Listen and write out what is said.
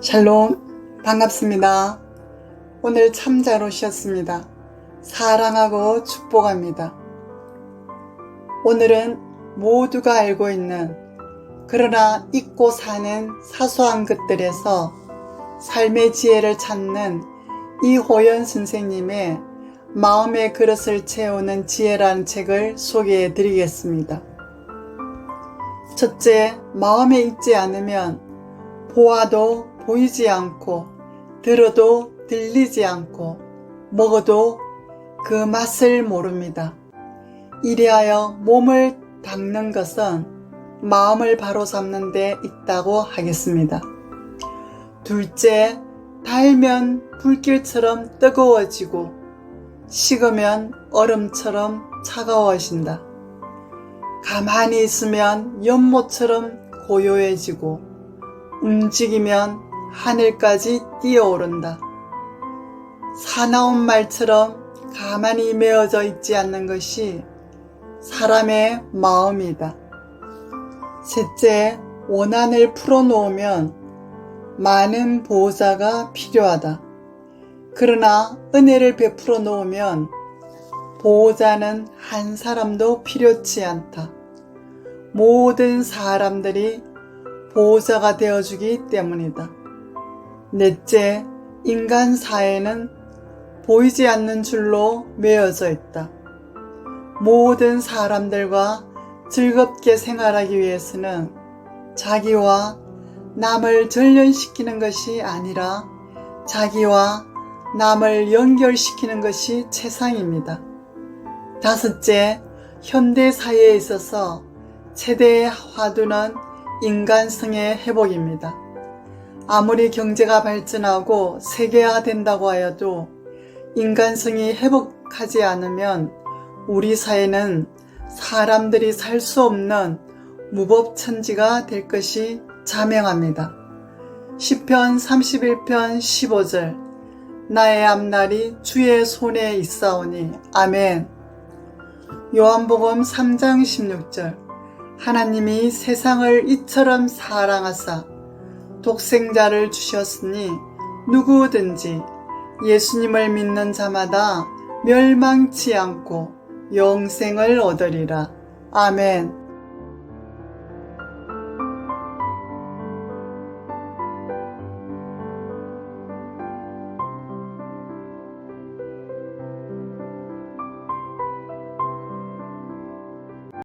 샬롬 반갑습니다. 오늘 참 잘 오셨습니다. 사랑하고 축복합니다. 오늘은 모두가 알고 있는 그러나 잊고 사는 사소한 것들에서 삶의 지혜를 찾는 이호연 선생님의 마음의 그릇을 채우는 지혜라는 책을 소개해 드리겠습니다. 첫째, 마음에 있지 않으면 보아도 보이지 않고 들어도 들리지 않고 먹어도 그 맛을 모릅니다. 이리하여 몸을 닦는 것은 마음을 바로 잡는 데 있다고 하겠습니다. 둘째, 달면 불길처럼 뜨거워지고 식으면 얼음처럼 차가워진다. 가만히 있으면 연못처럼 고요해지고 움직이면 하늘까지 뛰어오른다. 사나운 말처럼 가만히 메어져 있지 않는 것이 사람의 마음이다. 셋째, 원한을 풀어놓으면 많은 보호자가 필요하다. 그러나 은혜를 베풀어 놓으면 보호자는 한 사람도 필요치 않다. 모든 사람들이 보호자가 되어주기 때문이다. 넷째, 인간 사회는 보이지 않는 줄로 메어져 있다. 모든 사람들과 즐겁게 생활하기 위해서는 자기와 남을 전련시키는 것이 아니라 자기와 남을 연결시키는 것이 최상입니다. 다섯째, 현대 사회에 있어서 최대의 화두는 인간성의 회복입니다. 아무리 경제가 발전하고 세계화된다고 하여도 인간성이 회복하지 않으면 우리 사회는 사람들이 살 수 없는 무법천지가 될 것이 자명합니다. 10편 31편 15절 나의 앞날이 주의 손에 있사오니 아멘 요한복음 3장 16절 하나님이 세상을 이처럼 사랑하사 독생자를 주셨으니 누구든지 예수님을 믿는 자마다 멸망치 않고 영생을 얻으리라. 아멘.